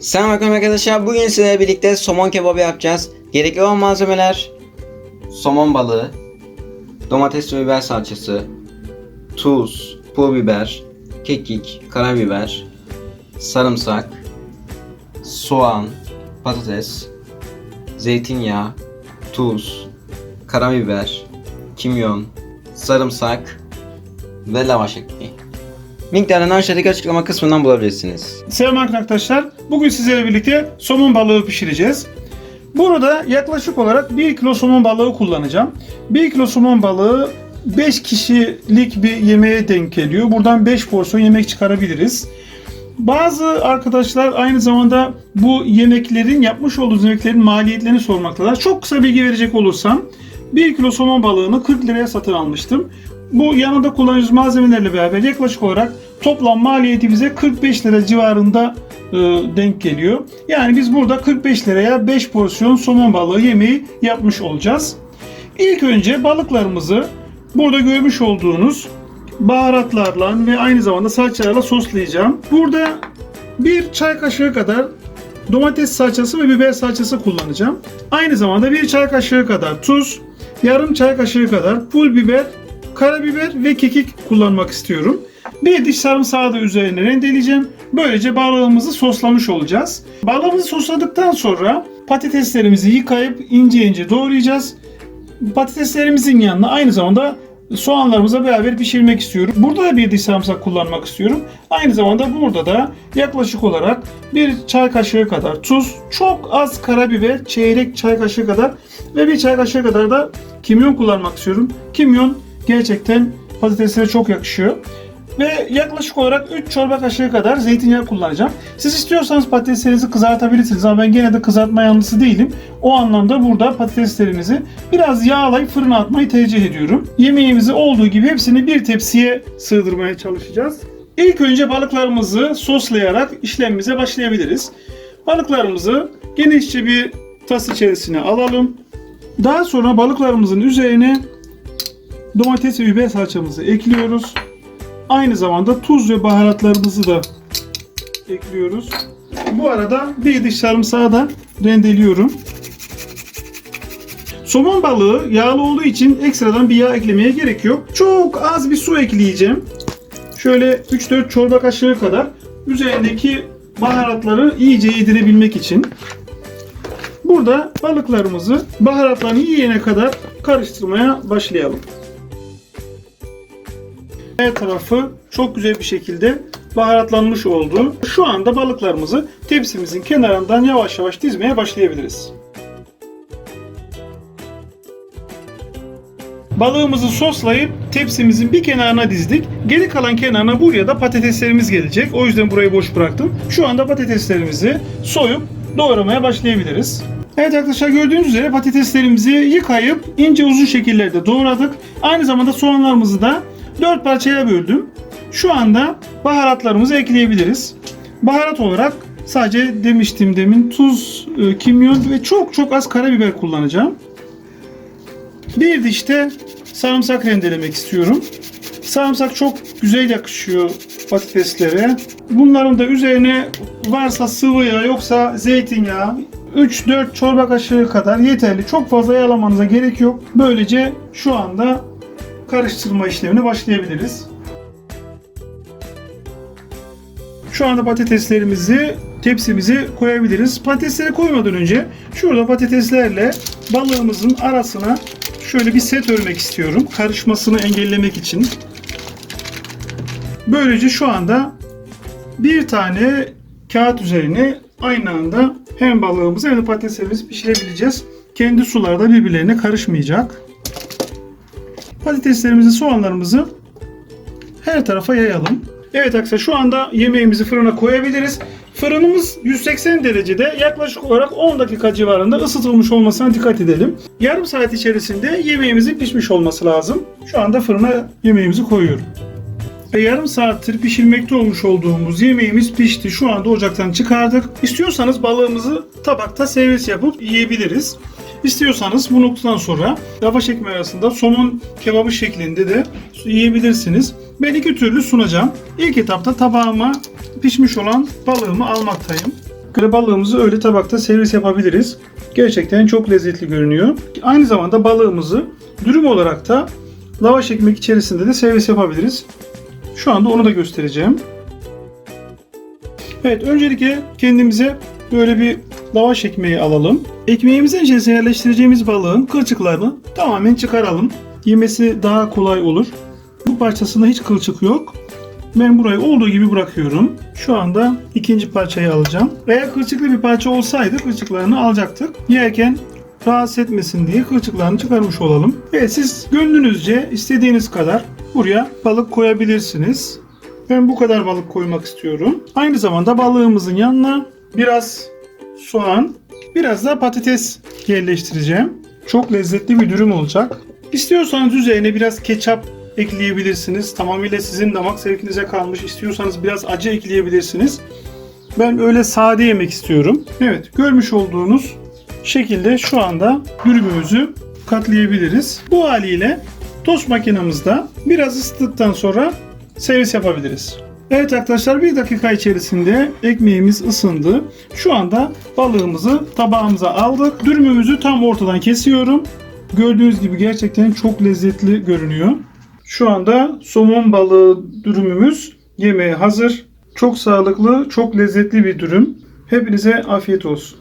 Selamünaleyküm arkadaşlar. Bugün sizlerle birlikte somon kebabı yapacağız. Gerekli olan malzemeler somon balığı, domates ve biber salçası, tuz, pul biber, kekik, karabiber, sarımsak, soğan, patates, zeytinyağı, tuz, karabiber, kimyon, sarımsak ve lavaş ekmeği. Linklerden aşağıdaki açıklama kısmından bulabilirsiniz. Selam arkadaşlar. Bugün sizlerle birlikte somon balığı pişireceğiz. Burada yaklaşık olarak 1 kilo somon balığı kullanacağım. 1 kilo somon balığı 5 kişilik bir yemeğe denk geliyor. Buradan 5 porsiyon yemek çıkarabiliriz. Bazı arkadaşlar aynı zamanda bu yemeklerin yapmış olduğunuz yemeklerin maliyetlerini sormaktalar. Çok kısa bilgi verecek olursam 1 kilo somon balığını 40 liraya satın almıştım. Bu yanında kullanacağımız malzemelerle beraber yaklaşık olarak toplam maliyeti bize 45 lira civarında e, denk geliyor. Yani biz burada 45 liraya 5 porsiyon somon balığı yemeği yapmış olacağız. İlk önce balıklarımızı burada görmüş olduğunuz baharatlarla ve aynı zamanda salçalarla soslayacağım. Burada bir çay kaşığı kadar domates salçası ve biber salçası kullanacağım. Aynı zamanda bir çay kaşığı kadar tuz, yarım çay kaşığı kadar pul biber, karabiber ve kekik kullanmak istiyorum. Bir diş sarımsağı da üzerine rendeleyeceğim. Böylece balığımızı soslamış olacağız. Balığımızı sosladıktan sonra patateslerimizi yıkayıp ince ince doğrayacağız. Patateslerimizin yanına aynı zamanda soğanlarımızla beraber pişirmek istiyorum. Burada da bir diş sarımsak kullanmak istiyorum. Aynı zamanda burada da yaklaşık olarak bir çay kaşığı kadar tuz, çok az karabiber, çeyrek çay kaşığı kadar ve bir çay kaşığı kadar da kimyon kullanmak istiyorum. Kimyon gerçekten patateslere çok yakışıyor. Ve yaklaşık olarak 3 çorba kaşığı kadar zeytinyağı kullanacağım. Siz istiyorsanız patateslerinizi kızartabilirsiniz ama ben gene de kızartma yanlısı değilim. O anlamda burada patateslerimizi biraz yağlayıp fırına atmayı tercih ediyorum. Yemeğimizi olduğu gibi hepsini bir tepsiye sığdırmaya çalışacağız. İlk önce balıklarımızı soslayarak işlemimize başlayabiliriz. Balıklarımızı genişçe bir tas içerisine alalım. Daha sonra balıklarımızın üzerine domates ve biber salçamızı ekliyoruz. Aynı zamanda tuz ve baharatlarımızı da ekliyoruz. Bu arada bir diş sarımsağı da rendeliyorum. Somon balığı yağlı olduğu için ekstradan bir yağ eklemeye gerek yok. Çok az bir su ekleyeceğim. Şöyle 3-4 çorba kaşığı kadar üzerindeki baharatları iyice yedirebilmek için. Burada balıklarımızı baharatlarını yiyene kadar karıştırmaya başlayalım. Her tarafı çok güzel bir şekilde baharatlanmış oldu. Şu anda balıklarımızı tepsimizin kenarından yavaş yavaş dizmeye başlayabiliriz. Balığımızı soslayıp tepsimizin bir kenarına dizdik. Geri kalan kenarına buraya da patateslerimiz gelecek. O yüzden burayı boş bıraktım. Şu anda patateslerimizi soyup doğramaya başlayabiliriz. Evet arkadaşlar gördüğünüz üzere patateslerimizi yıkayıp ince uzun şekillerde doğradık. Aynı zamanda soğanlarımızı da 4 parçaya böldüm. Şu anda baharatlarımızı ekleyebiliriz. Baharat olarak sadece demiştim demin tuz, e, kimyon ve çok çok az karabiber kullanacağım. Bir diş de sarımsak rendelemek istiyorum. Sarımsak çok güzel yakışıyor patateslere. Bunların da üzerine varsa sıvı yağ yoksa zeytinyağı 3-4 çorba kaşığı kadar yeterli. Çok fazla yağlamanıza gerek yok. Böylece şu anda karıştırma işlemine başlayabiliriz. Şu anda patateslerimizi tepsimize koyabiliriz. Patatesleri koymadan önce şurada patateslerle balığımızın arasına şöyle bir set örmek istiyorum. Karışmasını engellemek için. Böylece şu anda bir tane kağıt üzerine aynı anda hem balığımızı hem de patateslerimizi pişirebileceğiz. Kendi sularda birbirlerine karışmayacak. Patateslerimizi, soğanlarımızı her tarafa yayalım. Evet arkadaşlar şu anda yemeğimizi fırına koyabiliriz. Fırınımız 180 derecede yaklaşık olarak 10 dakika civarında ısıtılmış olmasına dikkat edelim. Yarım saat içerisinde yemeğimizin pişmiş olması lazım. Şu anda fırına yemeğimizi koyuyorum. Ve yarım saattir pişirmekte olmuş olduğumuz yemeğimiz pişti. Şu anda ocaktan çıkardık. İstiyorsanız balığımızı tabakta servis yapıp yiyebiliriz. İstiyorsanız bu noktadan sonra lavaş ekmeği arasında somon kebabı şeklinde de yiyebilirsiniz. Ben iki türlü sunacağım. İlk etapta tabağıma pişmiş olan balığımı almaktayım. balığımızı öyle tabakta servis yapabiliriz. Gerçekten çok lezzetli görünüyor. Aynı zamanda balığımızı dürüm olarak da lavaş ekmek içerisinde de servis yapabiliriz. Şu anda onu da göstereceğim. Evet öncelikle kendimize böyle bir lavaş ekmeği alalım. Ekmeğimizin içerisine yerleştireceğimiz balığın kılçıklarını tamamen çıkaralım. Yemesi daha kolay olur. Bu parçasında hiç kılçık yok. Ben burayı olduğu gibi bırakıyorum. Şu anda ikinci parçayı alacağım. Eğer kılçıklı bir parça olsaydı kılçıklarını alacaktık. Yerken rahatsız etmesin diye kılçıklarını çıkarmış olalım. Evet siz gönlünüzce istediğiniz kadar buraya balık koyabilirsiniz. Ben bu kadar balık koymak istiyorum. Aynı zamanda balığımızın yanına biraz soğan, biraz da patates yerleştireceğim. Çok lezzetli bir dürüm olacak. İstiyorsanız üzerine biraz ketçap ekleyebilirsiniz. Tamamıyla sizin damak zevkinize kalmış. İstiyorsanız biraz acı ekleyebilirsiniz. Ben öyle sade yemek istiyorum. Evet, görmüş olduğunuz şekilde şu anda dürümümüzü katlayabiliriz. Bu haliyle tost makinemizde biraz ısıttıktan sonra servis yapabiliriz. Evet arkadaşlar bir dakika içerisinde ekmeğimiz ısındı. Şu anda balığımızı tabağımıza aldık. Dürümümüzü tam ortadan kesiyorum. Gördüğünüz gibi gerçekten çok lezzetli görünüyor. Şu anda somon balığı dürümümüz yemeğe hazır. Çok sağlıklı, çok lezzetli bir dürüm. Hepinize afiyet olsun.